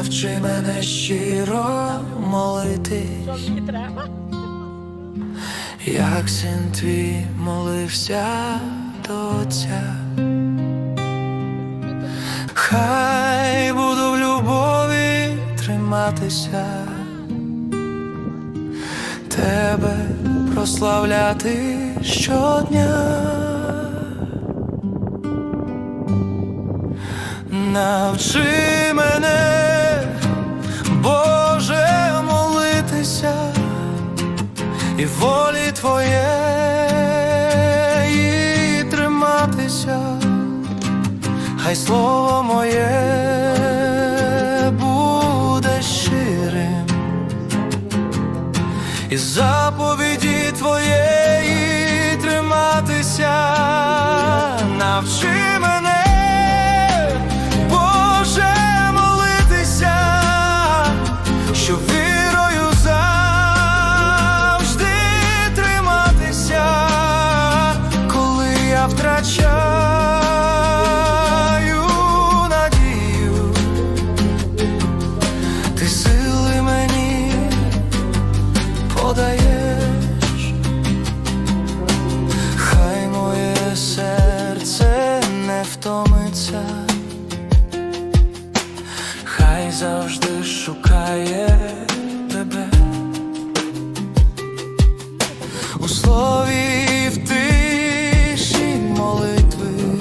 Навчи мене щиро молитись, як син твій молився до Отця. Хай буду в любові триматися, тебе прославляти щодня. Навчи і волі Твоєї триматися, хай слово моє буде щирим, і заповіді Твоєї подаєш, хай моє серце не втомиться. Хай завжди шукає тебе у слові